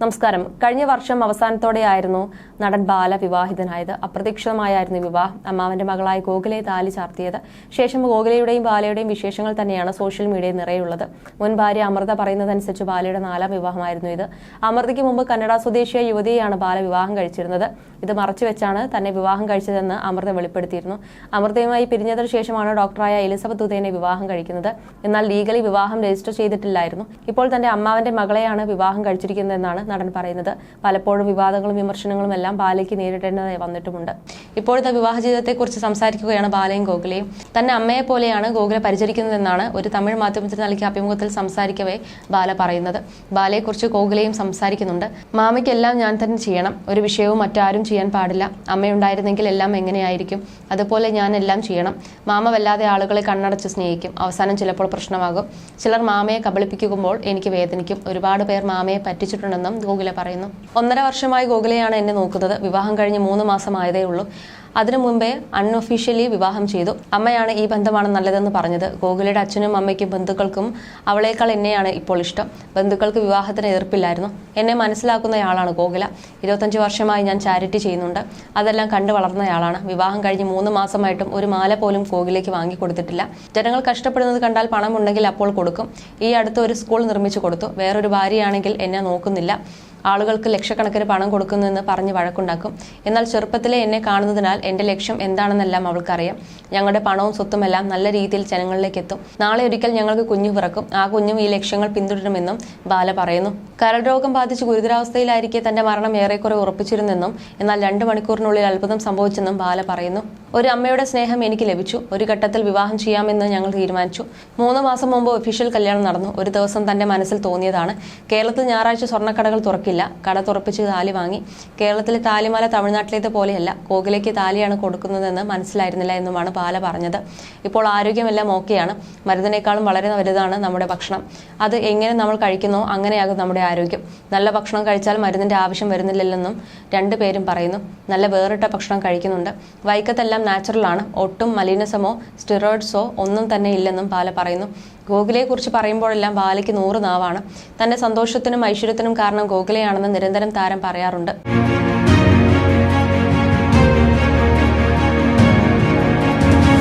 നമസ്കാരം. കഴിഞ്ഞ വർഷം അവസാനത്തോടെയായിരുന്നു നടൻ ബാല വിവാഹിതനായത്. അപ്രതീക്ഷിതമായായിരുന്നു വിവാഹം. അമ്മാവന്റെ മകളായ ഗോകുലയെ താലി ചാർത്തിയത്. ശേഷം ഗോകുലയുടെയും ബാലയുടെയും വിശേഷങ്ങൾ തന്നെയാണ് സോഷ്യൽ മീഡിയയിൽ നിറയുള്ളത്. മുൻ ഭാര്യ അമൃത പറയുന്നതനുസരിച്ച് ബാലയുടെ നാലാം വിവാഹമായിരുന്നു ഇത്. അമൃതയ്ക്ക് മുമ്പ് കന്നഡ സ്വദേശിയായ യുവതിയെയാണ് ബാല വിവാഹം കഴിച്ചിരുന്നത്. ഇത് മറച്ചുവെച്ചാണ് തന്നെ വിവാഹം കഴിച്ചതെന്ന് അമൃത വെളിപ്പെടുത്തിയിരുന്നു. അമൃതയുമായി പിരിഞ്ഞതിനു ശേഷമാണ് ഡോക്ടറായ എലിസബത്ത് ഉദയനെ വിവാഹം കഴിക്കുന്നത്. എന്നാൽ ലീഗലി വിവാഹം രജിസ്റ്റർ ചെയ്തിട്ടില്ലായിരുന്നു. ഇപ്പോൾ തന്റെ അമ്മാവന്റെ മകളെയാണ് വിവാഹം കഴിച്ചിരിക്കുന്നതെന്നാണ് നടൻ പറയുന്നത്. പലപ്പോഴും വിവാദങ്ങളും വിമർശനങ്ങളും എല്ലാം ബാലയ്ക്ക് നേരിടേണ്ടതായി വന്നിട്ടുമുണ്ട്. ഇപ്പോഴത്തെ വിവാഹ ജീവിതത്തെക്കുറിച്ച് സംസാരിക്കുകയാണ് ബാലയും ഗോകുലയും. തന്നെ അമ്മയെ പോലെയാണ് ഗോകുല പരിചരിക്കുന്നതെന്നാണ് ഒരു തമിഴ് മാധ്യമത്തിന് നൽകിയ അഭിമുഖത്തിൽ സംസാരിക്കവേ ബാല പറയുന്നത്. ബാലയെക്കുറിച്ച് ഗോകുലയും സംസാരിക്കുന്നുണ്ട്. മാമയ്ക്കെല്ലാം ഞാൻ തന്നെ ചെയ്യണം. ഒരു വിഷയവും മറ്റാരും ചെയ്യാൻ പാടില്ല. അമ്മയുണ്ടായിരുന്നെങ്കിൽ എല്ലാം എങ്ങനെയായിരിക്കും? അതുപോലെ ഞാൻ എല്ലാം ചെയ്യണം. മാമ വല്ലാതെ ആളുകളെ കണ്ണടച്ച് സ്നേഹിക്കും. അവസാനം ചിലപ്പോൾ പ്രശ്നമാകും. ചിലർ മാമയെ കബളിപ്പിക്കുമ്പോൾ എനിക്ക് വേദനിക്കും. ഒരുപാട് പേർ മാമയെ പറ്റിച്ചിട്ടുണ്ടെന്നും ഗോകുല പറയുന്നു. ഒന്നര വർഷമായി ഗോകുലയാണ് എന്നെ നോക്കുന്നത്. വിവാഹം കഴിഞ്ഞ് മൂന്ന് മാസമായതേ ഉള്ളൂ. അതിനു മുമ്പേ അൺഒഫീഷ്യലി വിവാഹം ചെയ്തു. അമ്മയാണ് ഈ ബന്ധമാണ് നല്ലതെന്ന് പറഞ്ഞത്. ഗോകുലയുടെ അച്ഛനും അമ്മയ്ക്കും ബന്ധുക്കൾക്കും അവളേക്കാൾ എന്നെയാണ് ഇപ്പോൾ ഇഷ്ടം. ബന്ധുക്കൾക്ക് വിവാഹത്തിന് എതിർപ്പില്ലായിരുന്നു. എന്നെ മനസ്സിലാക്കുന്നയാളാണ് ഗോകുല. ഇരുപത്തഞ്ച് വർഷമായി ഞാൻ ചാരിറ്റി ചെയ്യുന്നുണ്ട്. അതെല്ലാം കണ്ടു വളർന്നയാളാണ്. വിവാഹം കഴിഞ്ഞ് മൂന്ന് മാസമായിട്ടും ഒരു മാല പോലും ഗോകുലയ്ക്ക് വാങ്ങിക്കൊടുത്തിട്ടില്ല ജനങ്ങൾ കഷ്ടപ്പെടുന്നത് കണ്ടാൽ പണം ഉണ്ടെങ്കിൽ അപ്പോൾ കൊടുക്കും. ഈ അടുത്ത് ഒരു സ്കൂൾ നിർമ്മിച്ചു കൊടുത്തു. വേറൊരു ഭാര്യയാണെങ്കിൽ എന്നെ നോക്കുന്നില്ല. ആളുകൾക്ക് ലക്ഷക്കണക്കിന് പണം കൊടുക്കുന്നുവെന്ന് പറഞ്ഞ് വഴക്കുണ്ടാക്കും. എന്നാൽ ചെറുപ്പത്തിലെ എന്നെ കാണുന്നതിനാൽ എന്റെ ലക്ഷ്യം എന്താണെന്നെല്ലാം അവൾക്കറിയാം. ഞങ്ങളുടെ പണവും സ്വത്തുമെല്ലാം നല്ല രീതിയിൽ ജനങ്ങളിലേക്ക് എത്തും. നാളെ ഒരിക്കൽ ഞങ്ങൾക്ക് കുഞ്ഞു പിറക്കും. ആ കുഞ്ഞും ഈ ലക്ഷ്യങ്ങൾ പിന്തുടരുമെന്നും ബാല പറയുന്നു. കരൾ രോഗം ബാധിച്ച് ഗുരുതരാവസ്ഥയിലായിരിക്കെ തന്റെ മരണം ഏറെക്കുറെ ഉറപ്പിച്ചിരുന്നെന്നും എന്നാൽ രണ്ട് മണിക്കൂറിനുള്ളിൽ അത്ഭുതം സംഭവിച്ചെന്നും ബാല പറയുന്നു. ഒരു അമ്മയുടെ സ്നേഹം എനിക്ക് ലഭിച്ചു. ഒരു ഘട്ടത്തിൽ വിവാഹം ചെയ്യാമെന്ന് ഞങ്ങൾ തീരുമാനിച്ചു. മൂന്ന് മാസം മുമ്പ് ഒഫീഷ്യൽ കല്യാണം നടന്നു. ഒരു ദിവസം തന്റെ മനസ്സിൽ തോന്നിയതാണ്. കേരളത്തിൽ ഞായറാഴ്ച സ്വർണക്കടകൾ തുറക്കില്ല. കട തുറപ്പിച്ച് താലി വാങ്ങി. കേരളത്തിലെ താലിമാല തമിഴ്നാട്ടിലേത് പോലെയല്ല. കോകിലേക്ക് താലിയാണ് കൊടുക്കുന്നതെന്ന് മനസ്സിലായിരുന്നില്ല എന്നുമാണ് പാല പറഞ്ഞത്. ഇപ്പോൾ ആരോഗ്യമെല്ലാം ഓക്കെയാണ്. മരുന്നിനേക്കാളും വളരെ വലുതാണ് നമ്മുടെ ഭക്ഷണം. അത് എങ്ങനെ നമ്മൾ കഴിക്കുന്നോ അങ്ങനെയാകും നമ്മുടെ ആരോഗ്യം. നല്ല ഭക്ഷണം കഴിച്ചാൽ മരുന്നിന്റെ ആവശ്യം വരുന്നില്ലെന്നും രണ്ടുപേരും പറയുന്നു. നല്ല വേറിട്ട ഭക്ഷണം കഴിക്കുന്നുണ്ട്. വൈക്കത്തെല്ലാം നാച്ചുറലാണ് ഒട്ടും മലിനസമോ സ്റ്റിറോയിഡ്സോ ഒന്നും തന്നെ ഇല്ലെന്നും ബാല പറയുന്നു. ഗോകുലയെക്കുറിച്ച് പറയുമ്പോഴെല്ലാം ബാലയ്ക്ക് നൂറ് നാവാണ്. തന്റെ സന്തോഷത്തിനും ഐശ്വര്യത്തിനും കാരണം ഗോകുലയാണെന്ന് നിരന്തരം താരം പറയാറുണ്ട്.